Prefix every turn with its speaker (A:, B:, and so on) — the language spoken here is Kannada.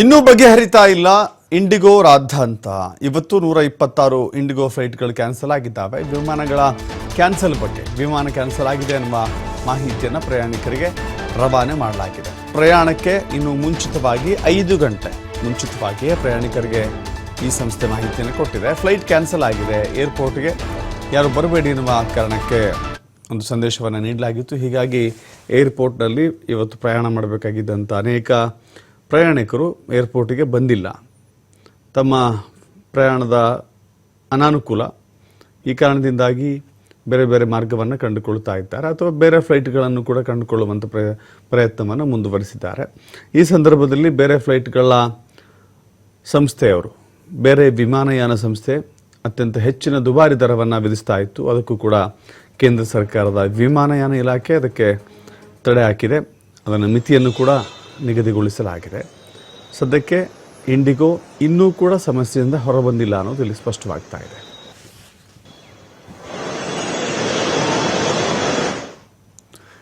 A: ಇನ್ನೂ ಬಗೆಹರಿತಾ ಇಲ್ಲ ಇಂಡಿಗೋ ರಾದ್ಧಾಂತ. ಇವತ್ತು ನೂರ ಇಪ್ಪತ್ತಾರು ಇಂಡಿಗೋ ಫ್ಲೈಟ್ಗಳು ಕ್ಯಾನ್ಸಲ್ ಆಗಿದ್ದಾವೆ. ವಿಮಾನಗಳ ಕ್ಯಾನ್ಸಲ್ ಬಗ್ಗೆ, ವಿಮಾನ ಕ್ಯಾನ್ಸಲ್ ಆಗಿದೆ ಎನ್ನುವ ಮಾಹಿತಿಯನ್ನು ಪ್ರಯಾಣಿಕರಿಗೆ ರವಾನೆ ಮಾಡಲಾಗಿದೆ. ಪ್ರಯಾಣಕ್ಕೆ ಇನ್ನು ಮುಂಚಿತವಾಗಿ ಐದು ಗಂಟೆ ಮುಂಚಿತವಾಗಿಯೇ ಪ್ರಯಾಣಿಕರಿಗೆ ಈ ಸಂಸ್ಥೆ ಮಾಹಿತಿಯನ್ನು ಕೊಟ್ಟಿದೆ. ಫ್ಲೈಟ್ ಕ್ಯಾನ್ಸಲ್ ಆಗಿದೆ. ಏರ್ಪೋರ್ಟ್ಗೆ ಯಾರು ಬರಬೇಡಿ ಎನ್ನುವ ಕಾರಣಕ್ಕೆ ಒಂದು ಸಂದೇಶವನ್ನು ನೀಡಲಾಗಿತ್ತು. ಹೀಗಾಗಿ ಏರ್ಪೋರ್ಟ್ನಲ್ಲಿ ಇವತ್ತು ಪ್ರಯಾಣ ಮಾಡಬೇಕಾಗಿದ್ದಂಥ ಅನೇಕ ಪ್ರಯಾಣಿಕರು ಏರ್ಪೋರ್ಟಿಗೆ ಬಂದಿಲ್ಲ. ತಮ್ಮ ಪ್ರಯಾಣದ ಅನಾನುಕೂಲ ಈ ಕಾರಣದಿಂದಾಗಿ ಬೇರೆ ಬೇರೆ ಮಾರ್ಗವನ್ನು ಕಂಡುಕೊಳ್ತಾ ಇದ್ದಾರೆ ಅಥವಾ ಬೇರೆ ಫ್ಲೈಟ್ಗಳನ್ನು ಕೂಡ ಕಂಡುಕೊಳ್ಳುವಂಥ ಪ್ರಯ, ಪ್ರಯತ್ನವನ್ನು ಮುಂದುವರಿಸಿದ್ದಾರೆ. ಈ ಸಂದರ್ಭದಲ್ಲಿ ಬೇರೆ ಫ್ಲೈಟ್ಗಳ ಸಂಸ್ಥೆಯವರು, ಬೇರೆ ವಿಮಾನಯಾನ ಸಂಸ್ಥೆ ಅತ್ಯಂತ ಹೆಚ್ಚಿನ ದುಬಾರಿ ದರವನ್ನು ವಿಧಿಸ್ತಾ ಇತ್ತು. ಅದಕ್ಕೂ ಕೂಡ ಕೇಂದ್ರ ಸರ್ಕಾರದ ವಿಮಾನಯಾನ ಇಲಾಖೆ ಅದಕ್ಕೆ ತಡೆ ಹಾಕಿದೆ. ಅದನ್ನು ಮಿತಿಯನ್ನು ಕೂಡ ನಿಗದಿಗೊಳಿಸಲಾಗಿದೆ. ಸದ್ಯಕ್ಕೆ ಇಂಡಿಗೋ ಇನ್ನೂ ಕೂಡ ಸಮಸ್ಯೆಯಿಂದ ಹೊರಬಂದಿಲ್ಲ ಅನ್ನೋದು ಇಲ್ಲಿ ಸ್ಪಷ್ಟವಾಗ್ತಾ ಇದೆ.